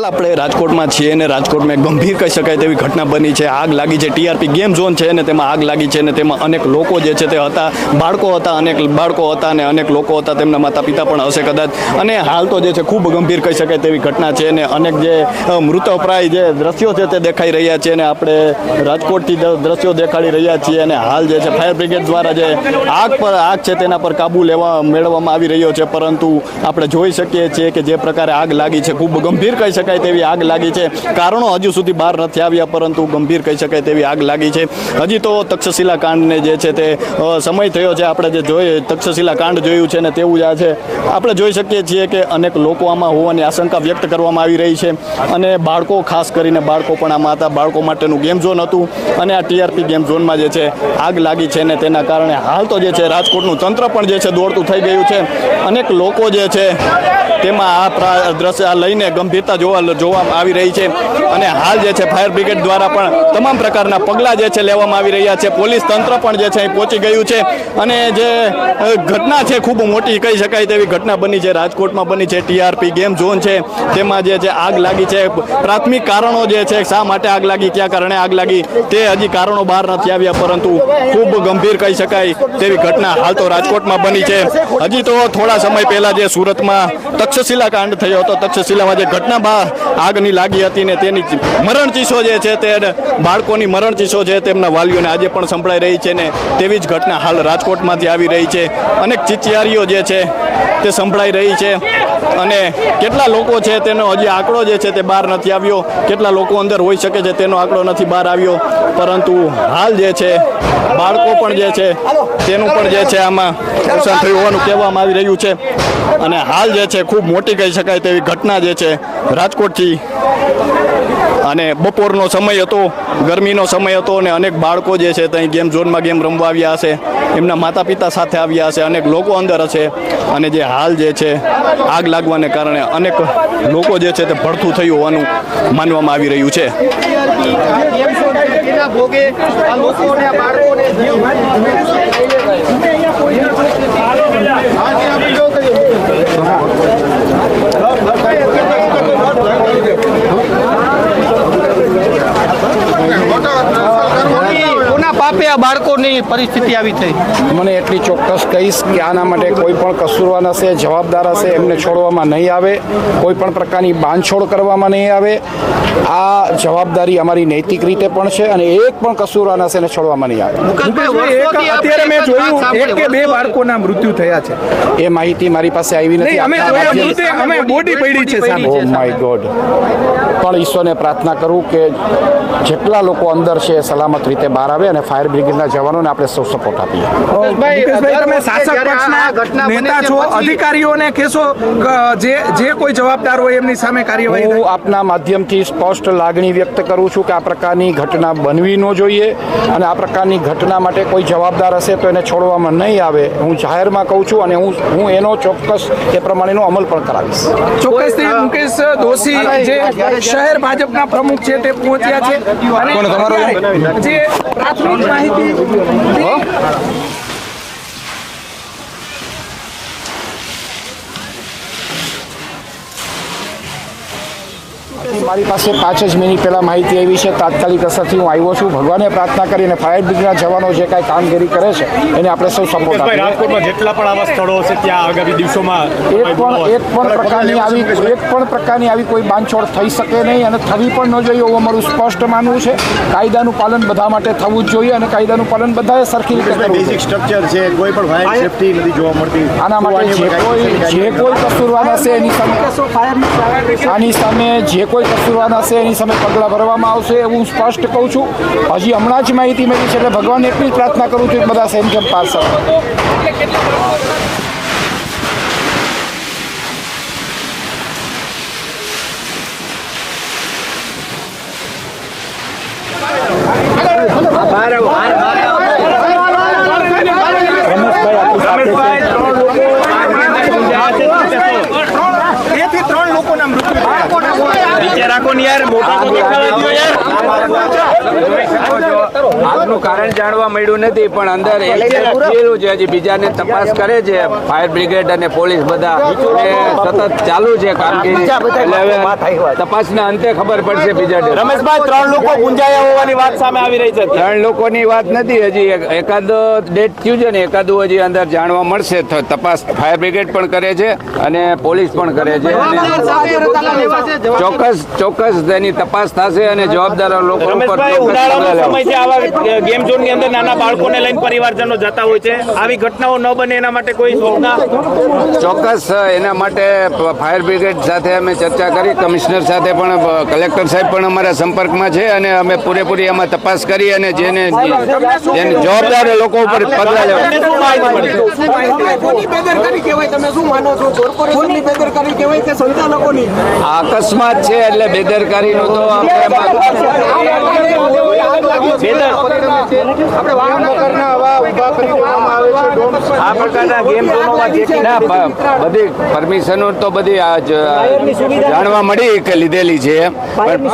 હાલ આપણે રાજકોટમાં છીએ અને રાજકોટમાં ગંભીર કહી શકાય તેવી ઘટના બની છે. આગ લાગી છે. ટીઆરપી ગેમ ઝોન છે અને તેમાં આગ લાગી છે અને તેમાં અનેક લોકો જે છે તે હતા. બાળકો હતા, અનેક બાળકો હતા અને અનેક લોકો હતા. તેમના માતા પિતા પણ હશે કદાચ. અને હાલ તો જે છે ખૂબ ગંભીર કહી શકાય તેવી ઘટના છે અને અનેક જે મૃતપ્રાય જે દ્રશ્યો છે તે દેખાઈ રહ્યા છે અને આપણે રાજકોટથી દ્રશ્યો દેખાડી રહ્યા છીએ અને હાલ જે છે ફાયર બ્રિગેડ દ્વારા જે આગ પર, આગ છે તેના પર કાબુ લેવા, મેળવવામાં આવી રહ્યો છે. પરંતુ આપણે જોઈ શકીએ છીએ કે જે પ્રકારે આગ લાગી છે. ખૂબ ગંભીર કહી શકાય તેવી આગ લાગી છે. કારણો હજુ સુધી બહાર નથી આવ્યા, પરંતુ ગંભીર કહી શકાય તેવી આગ લાગી છે. હજી તો તક્ષશિલા કાંડને જે છે તે સમય થયો છે આપણે જે જોઈએ તક્ષશિલા કાંડ જોયું છે ને તેવું જ આ છે. આપણે જોઈ શકીએ છીએ કે અનેક લોકો આમાં હોવાની આશંકા વ્યક્ત કરવામાં આવી રહી છે. અને બાળકો, ખાસ કરીને બાળકો પણ આમાં હતા. બાળકો માટેનું ગેમ ઝોન હતું અને આ ટીઆરપી ગેમ ઝોનમાં જે છે આગ લાગી છે ને તેના કારણે હાલ તો જે છે રાજકોટનું તંત્ર પણ જે છે દોડતું થઈ ગયું છે. અનેક લોકો જે છે તેમાં આ દ્રશ્ય લઈને ગંભીરતા જોવા જોવામાં આવી રહી છે અને હાલ જે છે ફાયર બ્રિગેડ દ્વારા પણ તમામ પ્રકારના પગલાં જે છે લેવામાં આવી રહ્યા છે. પોલીસ તંત્ર પણ જે છે અહીં પહોંચી ગયું છે અને જે ઘટના છે ખૂબ મોટી કહી શકાય તેવી ઘટના બની છે. રાજકોટમાં બની છે ટીઆરપી ગેમ ઝોન છે. તેમાં જે છે આગ લાગી છે. પ્રાથમિક કારણો જે છે શા માટે આગ લાગી, કયા કારણે આગ લાગી તે હજી કારણો બહાર નથી આવ્યા, પરંતુ ખૂબ ગંભીર કહી શકાય તેવી ઘટના હાલ તો રાજકોટમાં બની છે. હજી તો થોડા સમય પહેલા જે સુરતમાં તક્ષશિલા કાંડ થયો હતો. તક્ષશિલામાં જે ઘટના આગની લાગી હતી ને તેની મરણ ચીસો જે છે તે બાળકોની મરણ ચીસો છે તેમના વાલીઓને આજે પણ સંભળાઈ રહી છે ને તેવી જ ઘટના હાલ રાજકોટમાંથી આવી રહી છે. અનેક ચિચિયારીઓ જે છે તે સંભળાઈ રહી છે. અને કેટલા લોકો છે તેનો હજી આંકડો જે છે તે બહાર નથી આવ્યો. કેટલા લોકો અંદર હોઈ શકે છે તેનો આંકડો નથી બહાર આવ્યો. પરંતુ હાલ જે છે, બાળકો પણ જે છે, તેનું પણ જે છે આમાં નુકસાન થયું હોવાનું કહેવામાં આવી રહ્યું છે. અને હાલ જે છે, ખૂબ મોટી કહી શકાય તેવી ઘટના જે છે, રાજકોટથી અને બપોરનો સમય હતો, ગરમીનો સમય હતો અને અનેક બાળકો જે છે ત્યાં ગેમ ઝોનમાં ગેમ રમવા આવ્યા હશે. એમના માતા પિતા સાથે આવ્યા હશે, અનેક લોકો અંદર હશે. અને જે હાલ જે છે, આગ લાગવાને કારણે અનેક લોકો જે છે તે ભડથું થયું હોવાનું માનવામાં આવી રહ્યું છે. ભોગે આ લોકોને આ બાળકોને પરિસ્થિતિ આવી થઈ? મને એટલી ચોક્કસ કહીશ કે આના માટે કોઈ પણ કસૂરવાન હશે જવાબદાર હશે એમને છોડવામાં નહીં આવે. કોઈ પણ પ્રકારની બાંધછોડ કરવામાં નહીં આવે. આ જવાબદારી અમારી નૈતિક રીતે પણ છે અને એક પણ કસૂરવાન હશે એને છોડવામાં નહીં આવે. અત્યારે મેં જોયું એક કે બે બાળકોના મૃત્યુ થયા છે. એ માહિતી મારી પાસે આવી નથી. નહીં અમે બોડી પડી છે ઓ માય ગોડ પણ ઈશ્વરને પ્રાર્થના કરું કે જેટલા લોકો અંદર છે એ સલામત રીતે બહાર આવે અને ફાયર બ્રિગેડના જવાનોને આપણે સૌ સપોર્ટ આપીએ. તમે શાસક પક્ષના નેતા છો અધિકારીઓને કહેશો જે જે કોઈ જવાબદાર હોય એમની સામે કાર્યવાહી હું આપના માધ્યમથી સ્પષ્ટ લાગણી વ્યક્ત કરું છું કે આ પ્રકારની ઘટના બનવી ન જોઈએ અને આ પ્રકારની ઘટના માટે કોઈ જવાબદાર હશે તો એને છોડવામાં નહીં આવે. હું જાહેરમાં કહું છું અને હું હું એનો ચોક્કસ એ પ્રમાણેનો અમલ પણ કરાવીશ. ચોક્કસ મુકેશ દોશી જે શહેર ભાજપના પ્રમુખ છે તે પહોંચ્યા છે. અને જે પ્રાથમિક માહિતી મારી પાસે પાંચ જ મિનિટ પહેલા માહિતી આવી છે. તાત્કાલિક અસરથી હું આવ્યો છું. ભગવાને પ્રાર્થના કરીને ફાયર બ્રિગેડના જવાનો જે કાંઈ કામગીરી કરે છે એને આપણે સૌ સપોર્ટ આપીએ. રાજકોટમાં જેટલા પણ આવા સ્થળો હશે ત્યાં આગામી દિવસોમાં એક પણ એક પણ પ્રકારની આવી એક પણ પ્રકારની આવી કોઈ બાંધછોડ થઈ શકે નહીં અને થવી પણ ન જોઈએ એવું અમારું સ્પષ્ટ માનવું છે. કાયદાનું પાલન બધા માટે થવું જ જોઈએ અને કાયદાનું પાલન બધાએ સરખી રીતે કરવું બેઝિક સ્ટ્રક્ચર છે કોઈ પણ ફાયર સેફટી નથી જોવા મળતી. આના માટે જે કોઈ જે કોઈ કસૂરવાર હશે એની સામે આની સામે જે કોઈ કસૂરવાન હશે એની સામે પગલાં ભરવામાં આવશે એવું સ્પષ્ટ કહું છું હજી હમણાં જ માહિતી મળી છે એટલે ભગવાન એટલી પ્રાર્થના કરું છું કે બધા સેમ કેમ પાસ થયા છે. यार मोटा मोटा खेला दियो यार આગનું કારણ જાણવા મળ્યું નથી પણ અંદર એક્સિડન્ટ છે હજી બીજાને તપાસ કરે છે. ફાયર બ્રિગેડ અને પોલીસ બધા સતત ચાલુ છે કામગીરી. તપાસના અંતે ખબર પડશે બીજા રમેશભાઈ ત્રણ લોકો ગુંજાયા હોવાની વાત સામે આવી રહી છે ત્રણ લોકોની વાત નથી હજી એક- એકાદ ડેટ થયું છે ને એકાદું હજી અંદર જાણવા મળશે. તપાસ ફાયર બ્રિગેડ પણ કરે છે અને પોલીસ પણ કરે છે. ચોક્કસ ચોક્કસ તેની તપાસ થશે અને જવાબદાર લોકો ઉપર રમેશભાઈ ચોક્કસ ઉનાળાનો સમય છે આવા ગેમ ઝોનની અંદર નાના બાળકોને લઈને પરિવારજનો જતા હોય છે. આવી ઘટનાઓ ન બને એના માટે કોઈ ચોક્કસ એના માટે ફાયર બ્રિગેડ સાથે અમે ચર્ચા કરી. કમિશનર સાથે પણ કલેક્ટર સાહેબ પણ અમારા સંપર્કમાં છે અને અમે પૂરેપૂરી એમાં તપાસ કરી અને જેને જેને જવાબદાર લોકો ઉપર પગલા લેવા. કોની બેદરકારી કહેવાય? તમે શું માનો છો? કોર્પોરેશનની બેદરકારી કહેવાય કે સંચાલકોની? આ અકસ્માત છે એટલે બેદરકારીનું તો આપણે બધી પરમિશનો તો બધી જાણવા મળી કે લીધેલી છે પણ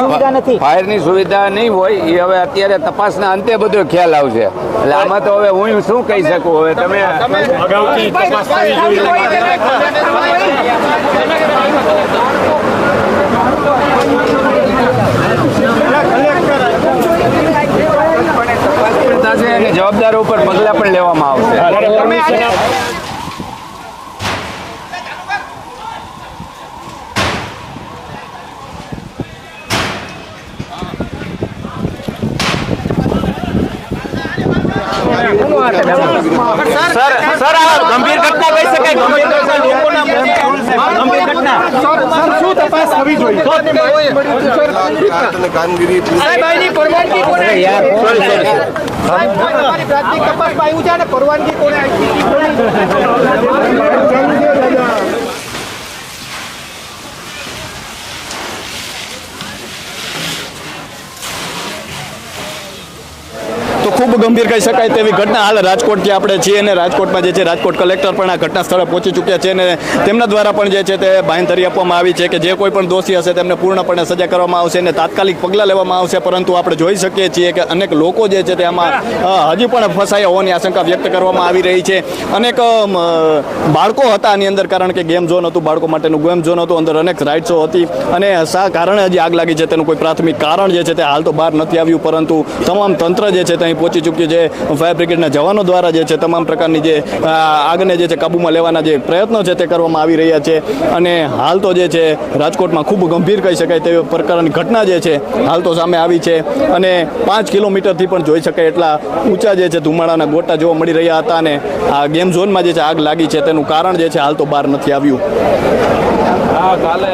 ફાયરની સુવિધા નહીં હોય, એ હવે અત્યારે તપાસના અંતે બધો ખ્યાલ આવશે એટલે આમાં તો હવે હું શું કહી શકું? હવે તમે અગાઉથી તપાસ જોઈએ તપાસ પણ થશે અને ઉપર પગલાં પણ લેવામાં આવશે. સર સર આ ગંભીર ઘટના કહી શકાય ગંભીર ઘટના ગંભીર ઘટના. શું તપાસ થવી જોઈએ? કામગીરી સાહેબની પરવાનગી કોને તપાસમાં આવ્યું છે અને પરવાનગી કોને આપી? ગંભીર કહી શકાય તેવી ઘટના હાલ રાજકોટથી આપણે છીએ અને રાજકોટમાં જે છે રાજકોટ કલેક્ટર પણ આ ઘટના સ્થળે પહોંચી ચૂક્યા છે અને તેમના દ્વારા પણ જે છે તે બાંહેધરી આપવામાં આવી છે કે જે કોઈ પણ દોષી હશે તેમને પૂર્ણપણે સજા કરવામાં આવશે અને તાત્કાલિક પગલાં લેવામાં આવશે, પરંતુ આપણે જોઈ શકીએ છીએ કે અનેક લોકો જે છે તે આમાં હજી પણ ફસાયા હોવાની આશંકા વ્યક્ત કરવામાં આવી રહી છે. અનેક બાળકો હતા આની અંદર કારણ કે ગેમ ઝોન હતું, બાળકો માટેનું ગેમ ઝોન હતું, અંદર અનેક રાઇટ્સો હતી અને શા કારણે હજી આગ લાગી છે તેનું કોઈ પ્રાથમિક કારણ જે છે તે હાલ તો બહાર નથી આવ્યું, પરંતુ તમામ તંત્ર જે છે તે અહીં પહોંચી ચૂક્યું છે ફાયર બ્રિગેડના જવાનો દ્વારા જે છે તમામ પ્રકારની જે આગને જે છે કાબૂમાં લેવાના જે પ્રયત્નો છે તે કરવામાં આવી રહ્યા છે. અને હાલ તો જે છે રાજકોટમાં ખૂબ ગંભીર કહી શકાય તેવી પ્રકારની ઘટના જે છે હાલ તો સામે આવી છે. અને પાંચ કિલોમીટરથી પણ જોઈ શકાય એટલા ઊંચા જે છે ધુમાડાના ગોટા જોવા મળી રહ્યા હતા અને આ ગેમ ઝોનમાં જે છે આગ લાગી છે તેનું કારણ જે છે હાલ તો બહાર નથી આવ્યું. કાલે